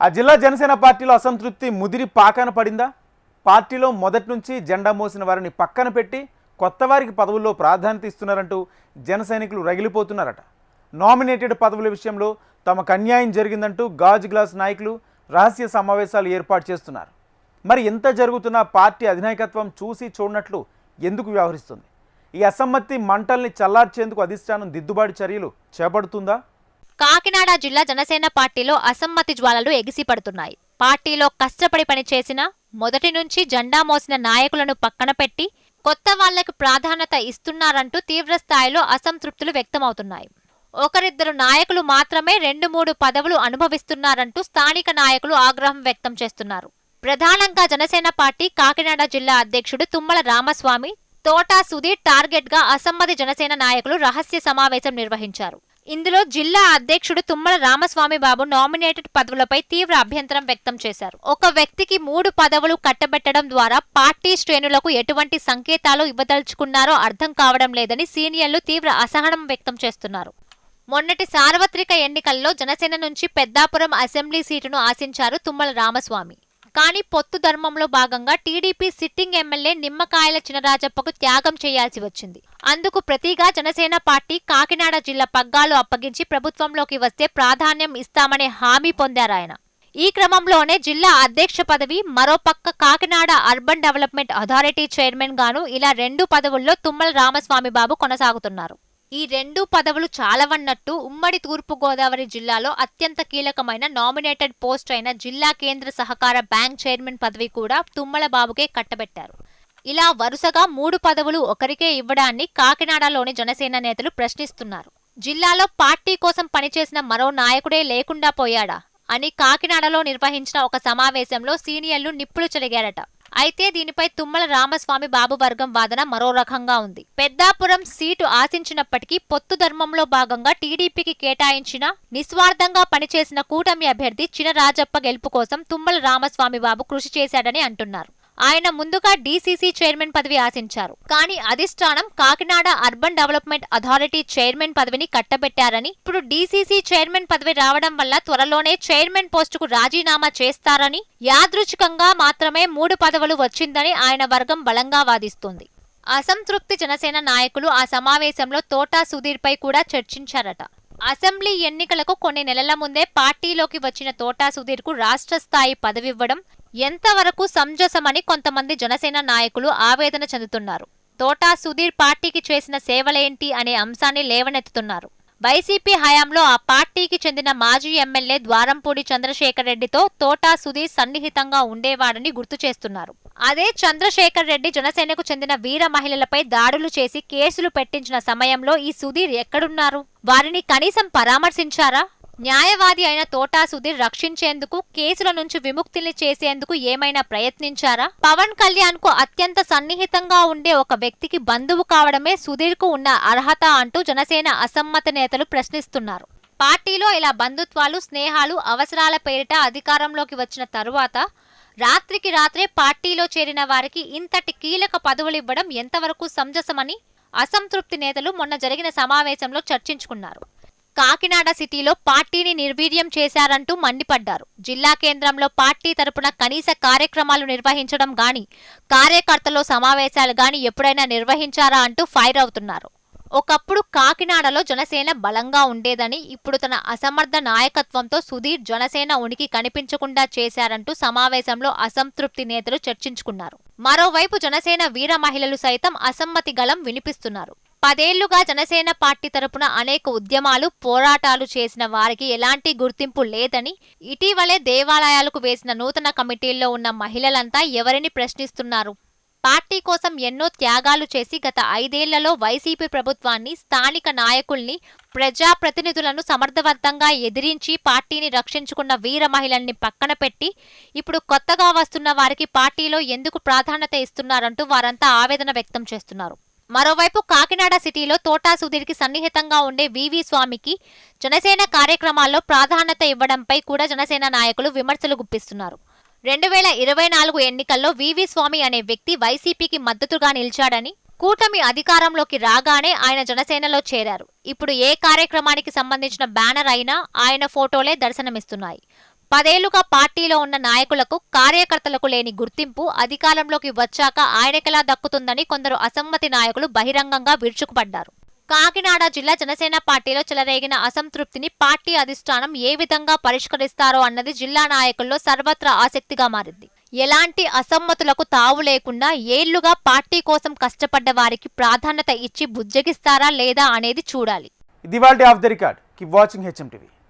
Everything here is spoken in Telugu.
ఆ జిల్లా జనసేన పార్టీలో అసంతృప్తి ముదిరి పాకాన పడిందా? పార్టీలో మొదటి నుంచి జెండా మోసిన వారిని పక్కన పెట్టి కొత్త వారికి పదవుల్లో ప్రాధాన్యత ఇస్తున్నారంటూ జన సైనికులు రగిలిపోతున్నారట. నామినేటెడ్ పదవుల విషయంలో తమకు అన్యాయం జరిగిందంటూ గాజు గ్లాస్ నాయకులు రహస్య సమావేశాలు ఏర్పాటు చేస్తున్నారు. మరి ఎంత జరుగుతున్నా పార్టీ అధినాయకత్వం చూసి చూడనట్లు ఎందుకు వ్యవహరిస్తుంది? ఈ అసమ్మతి మంటల్ని చల్లార్చేందుకు అధిష్టానం దిద్దుబాటు చర్యలు చేపడుతుందా? కాకినాడ జిల్లా జనసేన పార్టీలో అసమ్మతి జ్వాలలు ఎగిసిపడుతున్నాయి. పార్టీలో కష్టపడి పనిచేసిన మొదటి నుంచి జెండా మోసిన నాయకులను పక్కన పెట్టి కొత్త వాళ్ళకు ప్రాధాన్యత ఇస్తున్నారంటూ తీవ్రస్థాయిలో అసంతృప్తులు వ్యక్తమవుతున్నాయి. ఒకరిద్దరు నాయకులు మాత్రమే రెండు మూడు పదవులు అనుభవిస్తున్నారంటూ స్థానిక నాయకులు ఆగ్రహం వ్యక్తం చేస్తున్నారు. ప్రధానంగా జనసేన పార్టీ కాకినాడ జిల్లా అధ్యక్షుడు తుమ్మల రామస్వామి తోటా సుధీర్ టార్గెట్గా అసమ్మతి జనసేన నాయకులు రహస్య సమావేశం నిర్వహించారు. ఇందులో జిల్లా అధ్యక్షుడు తుమ్మల రామస్వామి బాబు నామినేటెడ్ పదవులపై తీవ్ర అభ్యంతరం వ్యక్తం చేశారు. ఒక వ్యక్తికి మూడు పదవులు కట్టబెట్టడం ద్వారా పార్టీ శ్రేణులకు ఎటువంటి సంకేతాలు ఇవ్వదలుచుకున్నారో అర్థం కావడం లేదని సీనియర్లు తీవ్ర అసహనం వ్యక్తం చేస్తున్నారు. మొన్నటి సార్వత్రిక ఎన్నికల్లో జనసేన నుంచి పెద్దాపురం అసెంబ్లీ సీటును ఆశించారు తుమ్మల రామస్వామి. కానీ పొత్తు ధర్మంలో భాగంగా టీడీపీ సిట్టింగ్ ఎమ్మెల్యే నిమ్మకాయల చినరాజప్పకు త్యాగం చేయాల్సి వచ్చింది. అందుకు ప్రతిగా జనసేన పార్టీ కాకినాడ జిల్లా పగ్గాలు అప్పగించి ప్రభుత్వంలోకి వస్తే ప్రాధాన్యం ఇస్తామనే హామీ పొందారాయన ఈ క్రమంలోనే జిల్లా అధ్యక్ష పదవి మరోపక్క Kakinada urban development authority chairman గాను ఇలా రెండు పదవుల్లో తుమ్మల రామస్వామి బాబు కొనసాగుతున్నారు. ఈ రెండు పదవులు చాలవన్నట్టు ఉమ్మడి తూర్పు గోదావరి జిల్లాలో అత్యంత కీలకమైన నామినేటెడ్ పోస్ట్ అయిన జిల్లా కేంద్ర సహకార బ్యాంక్ చైర్మన్ పదవి కూడా తుమ్మల బాబుకే కట్టబెట్టారు. ఇలా వరుసగా మూడు పదవులు ఒకరికే ఇవ్వడాన్ని కాకినాడలోని జనసేన నేతలు ప్రశ్నిస్తున్నారు. జిల్లాలో పార్టీ కోసం పనిచేసిన మరో నాయకుడే లేకుండా పోయాడా? అని కాకినాడలో నిర్వహించిన ఒక సమావేశంలో సీనియర్లు నిప్పులు చెలిగారట అయితే దీనిపై తుమ్మల రామస్వామి బాబు వర్గం వాదన మరో రకంగా ఉంది. పెద్దాపురం సీటు ఆశించినప్పటికీ పొత్తు ధర్మంలో భాగంగా టీడీపీకి కేటాయించిన నిస్వార్థంగా పనిచేసిన కూటమి అభ్యర్థి చినరాజప్ప గెలుపు కోసం తుమ్మల రామస్వామి బాబు కృషి చేశాడని అంటున్నారు. ఆయన ముందుగా డీసీసీ చైర్మన్ పదవి ఆశించారు. కానీ అధిష్టానం Kakinada urban development authority chairman పదవిని కట్టబెట్టారని ఇప్పుడు డీసీసీ చైర్మన్ పదవి రావడం వల్ల త్వరలోనే చైర్మన్ పోస్టుకు రాజీనామా చేస్తారని యాదృచ్ఛికంగా మాత్రమే మూడు పదవులు వచ్చిందని ఆయన వర్గం బలంగా వాదిస్తోంది. అసంతృప్తి జనసేన నాయకులు ఆ సమావేశంలో తోటా సుధీర్పై కూడా చర్చించారట. అసెంబ్లీ ఎన్నికలకు కొన్ని నెలల ముందే పార్టీలోకి వచ్చిన తోటా సుధీర్కు రాష్ట్ర స్థాయి పదవివ్వడం ఎంతవరకు సంజసమని కొంతమంది జనసేన నాయకులు ఆవేదన చెందుతున్నారు. తోటా సుధీర్ పార్టీకి చేసిన సేవలేంటి అనే అంశాన్ని లేవనెత్తుతున్నారు. వైసీపీ హయాంలో ఆ పార్టీకి చెందిన మాజీ ఎమ్మెల్యే ద్వారంపూడి చంద్రశేఖర్ రెడ్డితో తోటా సుధీర్ సన్నిహితంగా ఉండేవాడని గుర్తు చేస్తున్నారు. అదే చంద్రశేఖర్ రెడ్డి జనసేనకు చెందిన వీర మహిళలపై దాడులు చేసి కేసులు పెట్టించిన సమయంలో ఈ సుధీర్ ఎక్కడున్నారు? వారిని కనీసం పరామర్శించారా? న్యాయవాది అయిన తోటా సుధీర్ రక్షించేందుకు కేసుల నుంచి విముక్తిని చేసేందుకు ఏమైనా ప్రయత్నించారా? పవన్ కళ్యాణ్కు అత్యంత సన్నిహితంగా ఉండే ఒక వ్యక్తికి బంధువు కావడమే సుధీర్కు ఉన్న అర్హత అంటూ జనసేన అసమ్మత నేతలు ప్రశ్నిస్తున్నారు. పార్టీలో ఇలా బంధుత్వాలు స్నేహాలు అవసరాల పేరిట అధికారంలోకి వచ్చిన తరువాత రాత్రికి రాత్రే పార్టీలో చేరిన వారికి ఇంతటి కీలక పదవులివ్వడం ఎంతవరకు సంజసమని అసంతృప్తి నేతలు మొన్న జరిగిన సమావేశంలో చర్చించుకున్నారు. కాకినాడ సిటీలో పార్టీని నిర్వీర్యం చేశారంటూ మండిపడ్డారు. జిల్లా కేంద్రంలో పార్టీ తరపున కనీస కార్యక్రమాలు నిర్వహించడం గాని కార్యకర్తలో సమావేశాలు గాని ఎప్పుడైనా నిర్వహించారా అంటూ ఫైర్ అవుతున్నారు. ఒకప్పుడు కాకినాడలో జనసేన బలంగా ఉండేదని ఇప్పుడు తన అసమర్థ నాయకత్వంతో సుధీర్ జనసేన ఉనికి కనిపించకుండా చేశారంటూ సమావేశంలో అసంతృప్తి నేతలు చర్చించుకున్నారు. మరోవైపు జనసేన వీర మహిళలు సైతం అసమ్మతి గలం వినిపిస్తున్నారు. పదేళ్ళుగా జనసేన పార్టీ తరపున అనేక ఉద్యమాలు పోరాటాలు చేసిన వారికి ఎలాంటి గుర్తింపు లేదని ఇటీవలే దేవాలయాలకు వేసిన నూతన కమిటీల్లో ఉన్న మహిళలంతా ఎవరిని ప్రశ్నిస్తున్నారు? పార్టీ కోసం ఎన్నో త్యాగాలు చేసి గత ఐదేళ్ళలో వైసీపీ ప్రభుత్వాన్ని స్థానిక నాయకుల్ని ప్రజాప్రతినిధులను సమర్థవంతంగా ఎదిరించి పార్టీని రక్షించుకున్న వీర మహిళల్ని పక్కన పెట్టి ఇప్పుడు కొత్తగా వస్తున్న వారికి పార్టీలో ఎందుకు ప్రాధాన్యత ఇస్తున్నారంటూ వారంతా ఆవేదన వ్యక్తం చేస్తున్నారు. మరోవైపు కాకినాడ సిటీలో తోటా సుధీర్కి సన్నిహితంగా ఉండే వివి స్వామికి జనసేన కార్యక్రమాల్లో ప్రాధాన్యత ఇవ్వడంపై కూడా జనసేన నాయకులు విమర్శలు గుప్పిస్తున్నారు. రెండు వేల ఇరవై నాలుగు ఎన్నికల్లో వివి స్వామి అనే వ్యక్తి వైసీపీకి మద్దతుగా నిలిచాడని కూటమి అధికారంలోకి రాగానే ఆయన జనసేనలో చేరారు. ఇప్పుడు ఏ కార్యక్రమానికి సంబంధించిన బ్యానర్ అయినా ఆయన ఫోటోలే దర్శనమిస్తున్నాయి. పదేళ్ళుగా పార్టీలో ఉన్న నాయకులకు కార్యకర్తలకు లేని గుర్తింపు అధికారంలోకి వచ్చాక ఆయనకెలా దక్కుతుందని కొందరు అసమ్మతి నాయకులు బహిరంగంగా విరుచుకుపడ్డారు. కాకినాడ జిల్లా జనసేన పార్టీలో చెలరేగిన అసంతృప్తిని పార్టీ అధిష్టానం ఏ విధంగా పరిష్కరిస్తారో అన్నది జిల్లా నాయకుల్లో సర్వత్రా ఆసక్తిగా మారింది. ఎలాంటి అసమ్మతులకు తావు లేకుండా ఏళ్ళుగా పార్టీ కోసం కష్టపడ్డ వారికి ప్రాధాన్యత ఇచ్చి బుజ్జగిస్తారా లేదా అనేది చూడాలి. Off the record. Keep watching HM TV